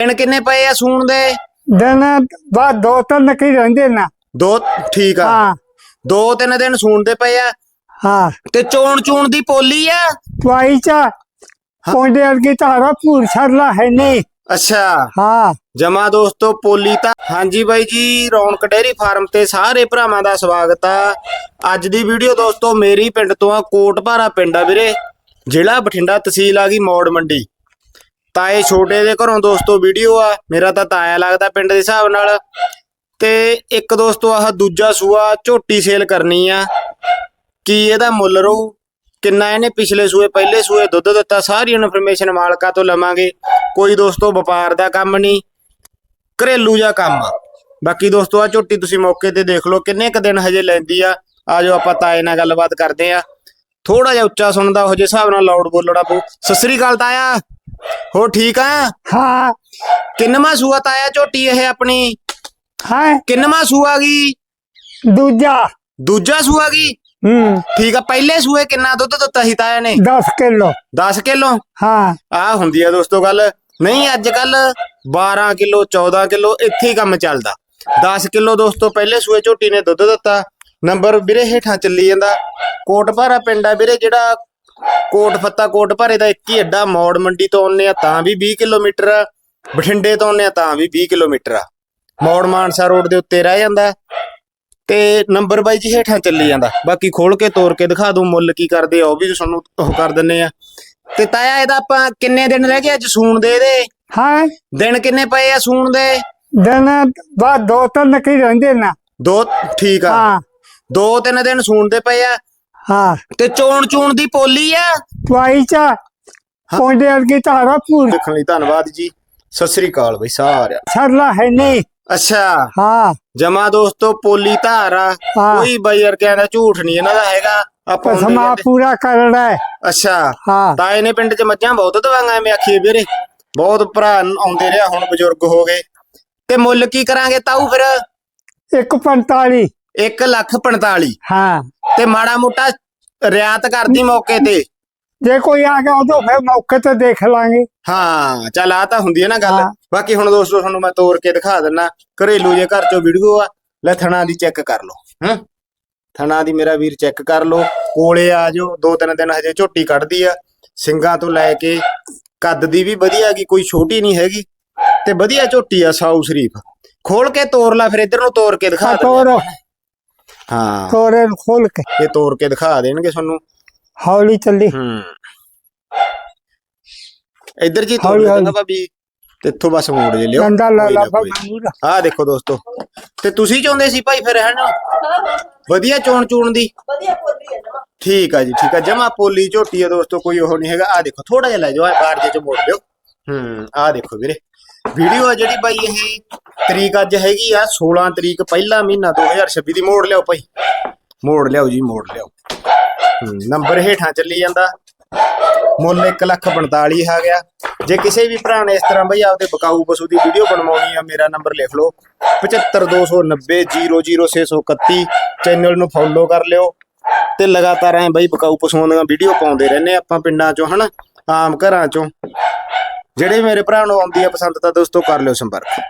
ਦਿਨ ਕਿੰਨੇ ਪਏ ਆ ਸੂਣ ਦੇ? ਦਿਨ ਬਾਅਦ ਦੋ ਤਿੰਨ ਕੀ ਰਹਿੰਦੇ ਨਾ। ਦੋ ਠੀਕ ਆ। ਹਾਂ। ਦੋ ਤਿੰਨ ਦਿਨ ਸੂਣ ਦੇ ਪਏ ਆ। ਹਾਂ। ਤੇ ਚੋਣ ਚੂਣ ਦੀ ਪੋਲੀ ਆ? ਪਾਈ ਚਾ ਪੌਂਡੇ ਵਰਗੀ ਤਾਰਾ ਪੂਰ ਛੜਲਾ ਹੈ ਨਹੀਂ। ਅੱਛਾ। ਹਾਂ। ਜਮਾ ਦੋਸਤੋ ਪੋਲੀ ਤਾਂ ਹਾਂਜੀ ਬਾਈ ਜੀ ਰੌਣਕ ਡੇਰੀ ਫਾਰਮ ਤੇ ਸਾਰੇ ਭਰਾਵਾਂ ਦਾ ਸਵਾਗਤ ਆ। ਅੱਜ ਦੀ ਵੀਡੀਓ ਦੋਸਤੋ ਮੇਰੀ ਪਿੰਡ ਤੋਂ ਆ ਕੋਟਪਾਰਾ ਪਿੰਡ ਆ ਵੀਰੇ। ਜ਼ਿਲ੍ਹਾ ਬਠਿੰਡਾ ਤਹਿਸੀਲ ਆ ਗਈ ਮੌੜ ਮੰਡੀ। ਤਾਏ ਛੋਟੇ ਦੇ ਘਰੋਂ ਦੋਸਤੋ ਵੀਡੀਓ ਆ। ਮੇਰਾ ਤਾਂ ਤਾਇਆ ਲੱਗਦਾ ਪਿੰਡ ਦੇ ਹਿਸਾਬ ਨਾਲ। ਤੇ ਇੱਕ ਦੋਸਤੋ ਆਹ ਦੂਜਾ ਸੂਆ ਝੋਟੀ ਸੇਲ ਕਰਨੀ ਆ। ਕੀ ਇਹਦਾ ਮੁੱਲ ਰਹੂ ਕਿੰਨਾ ਇਹਨੇ ਪਿਛਲੇ ਸੂਏ, ਪਹਿਲੇ ਸੂਏ ਦੁੱਧ ਦਿੱਤਾ? ਸਾਰੀ ਇਨਫੋਰਮੇਸ਼ਨ ਮਾਲਕਾਂ ਤੋਂ ਲਵਾਂਗੇ। ਕੋਈ ਦੋਸਤੋ ਵਪਾਰ ਦਾ ਕੰਮ ਨਹੀਂ, ਘਰੇਲੂ ਜਿਹਾ ਕੰਮ ਆ। ਬਾਕੀ ਦੋਸਤੋ ਆ ਝੋਟੀ ਤੁਸੀਂ ਮੌਕੇ ਤੇ ਦੇਖ ਲਓ, ਕਿੰਨੇ ਕ ਦਿਨ ਹਜੇ ਲੈਂਦੀ ਆ। ਆਜੋ ਆਪਾਂ ਤਾਏ ਨਾਲ ਗੱਲਬਾਤ ਕਰਦੇ ਆ। ਥੋੜਾ ਜਿਹਾ ਉੱਚਾ ਸੁਣਦਾ ਹੋ ਜੇ ਹਿਸਾਬ ਨਾਲ ਲਾਊਡ ਬੋਲਣਾ ਪਊ। ਸਤਿ ਸ੍ਰੀ ਅਕਾਲ ਤਾਇਆ। ਹੋ ਠੀਕ ਆ? ਹਾਂ। ਕਿੰਨਵਾਂ ਸੂਆ ਤਾਇਆ ਝੋਟੀ ਇਹ ਆਪਣੀ? ਹੈ? ਕਿੰਨਵਾਂ ਸੂਆ ਗਈ ਦੂਜਾ। ਦੂਜਾ ਸੂਆ ਗਈ ਹੂੰ। ਠੀਕ ਆ ਪਹਿਲੇ ਸੂਏ ਕਿੰਨਾ ਦੁੱਧ ਦਿੱਤਾ ਸੀ ਤਾਇਆ ਨੇ? 10 ਕਿਲੋ। 10 ਕਿਲੋ? ਹਾਂ। ਆ ਹੁੰਦੀ ਆ ਦੋਸਤੋ ਗੱਲ। ਨਹੀਂ ਅੱਜ ਕੱਲ 12 ਕਿਲੋ 14 ਕਿਲੋ ਇੱਥੇ ਹੀ ਕੰਮ ਚੱਲਦਾ। 10 ਕਿਲੋ ਦੋਸਤੋ ਪਹਿਲੇ ਸੂਏ ਝੋਟੀ ਨੇ ਦੁੱਧ ਦਿੱਤਾ। ਨੰਬਰ ਵੀਰੇ ਹੇਠਾਂ ਚੱਲੀ ਜਾਂਦਾ। ਕੋਟਪਾਰਾ ਪਿੰਡ ਆ ਵੀਰੇ ਜਿਹੜਾ ਕੋਟ ਫੱਤਾ ਕੋਟਪਾਰੇ ਦਾ ਇੱਕ ਹੀ ਅੱਡਾ ਮੌੜ ਮੰਡੀ ਤੋਂ ਆਉਂਦੇ ਆ ਤਾਂ ਵੀ 20 ਕਿਲੋਮੀਟਰ ਆ ਬਠਿੰਡੇ ਤੋਂ ਆਉਂਦੇ ਆ ਤਾਂ ਵੀ 20 ਕਿਲੋਮੀਟਰ। ਆ ਮੌੜ ਮਾਨਸਾ ਰੋਡ ਦੇ ਉੱਤੇ ਰਹਿ ਜਾਂਦਾ ਤੇ ਨੰਬਰ ਬਾਈ ਜੀ ਹੇਠਾਂ ਚੱਲੀ ਜਾਂਦਾ। ਬਾਕੀ ਖੋਲ ਕੇ ਤੋੜ ਕੇ ਦਿਖਾ ਦੂੰ ਮੁੱਲ ਕੀ ਕਰਦੇ ਆ ਉਹ ਵੀ ਤੁਹਾਨੂੰ ਉਹ ਕਰ ਦਿੰਨੇ ਆ ਤੇ ਤਾਇਆ ਇਹਦਾ ਆਪਾਂ ਕਿੰਨੇ ਦਿਨ ਰਹਿ ਗਏ ਅੱਜ ਸੂਣ ਦੇ ਇਹਦੇ? ਹਾਂ। ਦਿਨ ਕਿੰਨੇ ਪਏ ਆ ਸੂਣ ਦੇ? ਦਿਨ ਬਾਅਦ ਦੋ ਤਿੰਨ ਕੀ ਰਹਿੰਦੇ ਨਾ। ਦੋ ਠੀਕ ਆ। ਹਾਂ। ਦੋ ਤਿੰਨ ਦਿਨ ਸੂਣ ਦੇ ਪਏ ਆ। ਹਾਂ। ਤੇ ਚੋਣ ਚੂਣ ਦੀ ਪੋਲੀ ਆ? ਪਾਈ ਚਾ ਪੌਂਡੇ ਵਰਗੀ ਤਾਰਾ ਪੂਰ। ਦੇਖਣ ਲਈ ਧੰਨਵਾਦ ਜੀ। ਸਤਿ ਸ੍ਰੀ ਅਕਾਲ ਬਈ ਸਾਰਿਆਂ ਛੜਲਾ ਹੈ ਨਹੀਂ। ਅੱਛਾ। ਹਾਂ। ਜਮਾ ਦੋਸਤੋ ਪੋਲੀ ਧਾਰ ਹਾਂ। ਕੋਈ ਬਾਈ ਯਾਰ ਦਾ ਝੂਠ ਨਹੀਂ ਇਹਨਾਂ ਦਾ ਹੈਗਾ। ਆਪਾਂ ਪਸਮਾ ਪੂਰਾ ਕਰਨਾ ਹੈ। ਅੱਛਾ। ਹਾਂ। ਤਾਏ ਨੇ ਪਿੰਡ 'ਚ ਮੱਝਾਂ ਬਹੁਤ ਦਵਾਂਗਾ ਐਵੇਂ ਆਖੀਏ ਵੀਰੇ। ਬਹੁਤ ਭਰਾ ਆਉਂਦੇ ਰਿਹਾ ਹੁਣ ਬਜ਼ੁਰਗ ਹੋ ਗਏ। ਤੇ ਮੁੱਲ ਕੀ ਕਰਾਂਗੇ ਤਾਊ ਫਿਰ? 145 1 ਲੱਖ 45 ਹਾਂ। ਤੇ ਮਾੜਾ ਮੋਟਾ ਰਿਆਤ ਕਰਦੀ ਮੌਕੇ ਤੇ। ਜੇ ਕੋਈ ਆ ਗਿਆ ਉਦੋਂ ਫਿਰ ਮੌਕੇ ਤੇ ਦੇਖ ਲਾਂਗੇ। ਹਾਂ ਚੱਲ ਆ ਤਾਂ ਹੁੰਦੀ ਹੈ ਨਾ ਗੱਲ। ਹਾਂ। ਬਾਕੀ ਹੁਣ ਦੋਸਤੋ ਤੁਹਾਨੂੰ ਮੈਂ ਤੋੜ ਕੇ ਦਿਖਾ ਦਿੰਨਾ। ਘਰੇਲੂ ਜੇ ਘਰ ਚੋਂ ਵੀਡੀਓ ਆ ਲੈ ਥਣਾ ਦੀ ਚੈੱਕ ਕਰ ਲਓ ਹੂੰ? ਥਣਾ ਦੀ ਮੇਰਾ ਵੀਰ ਚੈੱਕ ਕਰ ਲਓ ਕੋਲੇ ਆ ਜਾਓ ਦੋ ਤਿੰਨ ਦਿਨ ਹਜੇ ਝੋਟੀ ਕੱਢਦੀ ਆ ਸਿੰਗਾਂ ਤੋਂ ਲੈ ਕੇ ਕੱਦ ਦੀ ਵੀ ਵਧੀਆ ਗੀ ਕੋਈ ਛੋਟੀ ਨਹੀਂ ਹੈਗੀ ਤੇ ਵਧੀਆ ਝੋਟੀ ਆ ਸਾਊ ਸ਼ਰੀਫ। ਖੋਲ ਕੇ ਤੋੜ ਲਾ ਫਿਰ ਇੱਧਰ ਨੂੰ ਤੋੜ ਕੇ ਦਿਖਾ ਦੇ ਤੋਰੋ। ਹਾਂ। ਤੋਰੇ ਨੂੰ ਖੋਲ ਕੇ। ਇਹ ਤੋੜ ਕੇ ਦਿਖਾ ਦੇਣਗੇ ਤੁਹਾਨੂੰ। ਹੌਲੀ ਚੱਲੀ। ਹੂੰ। ਇੱਧਰ ਜੀ ਤੋੜ ਲੈਣਾ। ਭਾਬੀ। ਤੇ ਇੱਥੋਂ ਬਸ ਮੋੜ ਜੇ ਲਿਓ। ਡੰਡਾ ਲਾ ਲਾ ਆਹ ਦੇਖੋ ਦੋਸਤੋ। ਤੇ ਤੁਸੀਂ ਚਾਹੁੰਦੇ ਸੀ ਭਾਈ ਫਿਰ ਹੈ ਨਾ ਵਧੀਆ ਚੋਣ ਚੂਣ ਦੀ? ਵਧੀਆ ਬੋਲੀ ਹੈ ਨਾ ਠੀਕ ਆ ਜੀ ਠੀਕ ਆ। ਜਮਾ ਪੋਲੀ ਝੋਟੀ ਆ ਦੋਸਤੋ ਕੋਈ ਉਹ ਨਹੀਂ ਹੈਗਾ। ਆਹ ਦੇਖੋ ਥੋੜਾ ਜਿਹਾ ਲੈ ਜਾਓ ਆਹ ਬਾਹਰ ਜੇ ਚ ਮੋੜ ਲਿਓ। ਹੂੰ ਆਹ ਦੇਖੋ ਵੀਰੇ। ਵੀਡੀਓ ਆ ਜਿਹੜੀ ਬਾਈ ਇਹ ਤਰੀਕ ਅੱਜ ਹੈਗੀ ਆ 16 ਤਰੀਕ ਪਹਿਲਾ ਮਹੀਨਾ 2026 ਦੀ। ਮੋੜ ਲਿਓ ਭਾਈ। ਮੋੜ ਲਿਓ ਜੀ, ਮੋੜ ਲਿਓ ਨੰਬਰ ਹੇਠਾਂ ਚੱਲੀ ਜਾਂਦਾ। ਮੁੱਲ 1 ਲੱਖ 45 ਆ ਗਿਆ। ਜੇ ਕਿਸੇ ਵੀ ਭਰਾ ਨੇ ਇਸ ਤਰ੍ਹਾਂ ਬਈ ਆਪਦੇ ਬਕਾਊ ਪਸ਼ੂ ਦੀ ਵੀਡੀਓ ਬਣਵਾਉਣੀ ਆ, ਮੇਰਾ ਨੰਬਰ ਲਿਖ ਲਓ। 75290 00631 ਚੈਨਲ ਨੂੰ ਫੋਲੋ ਕਰ ਲਿਓ। ਤੇ ਲਗਾਤਾਰ ਐ ਬਈ ਬਕਾਊ ਪਸ਼ੂਆਂ ਦੀਆਂ ਵੀਡੀਓ ਪਾਉਂਦੇ ਰਹਿੰਦੇ ਆਪਾਂ ਪਿੰਡਾਂ ਚੋਂ, ਹਨਾ? ਆਮ ਘਰਾਂ ਚੋਂ। ਜਿਹੜੇ ਮੇਰੇ ਭਰਾ ਨੂੰ ਆਉਂਦੀ ਹੈ ਪਸੰਦ ਤਾਂ ਦੋਸਤੋ ਕਰ ਲਿਓ ਸੰਪਰਕ।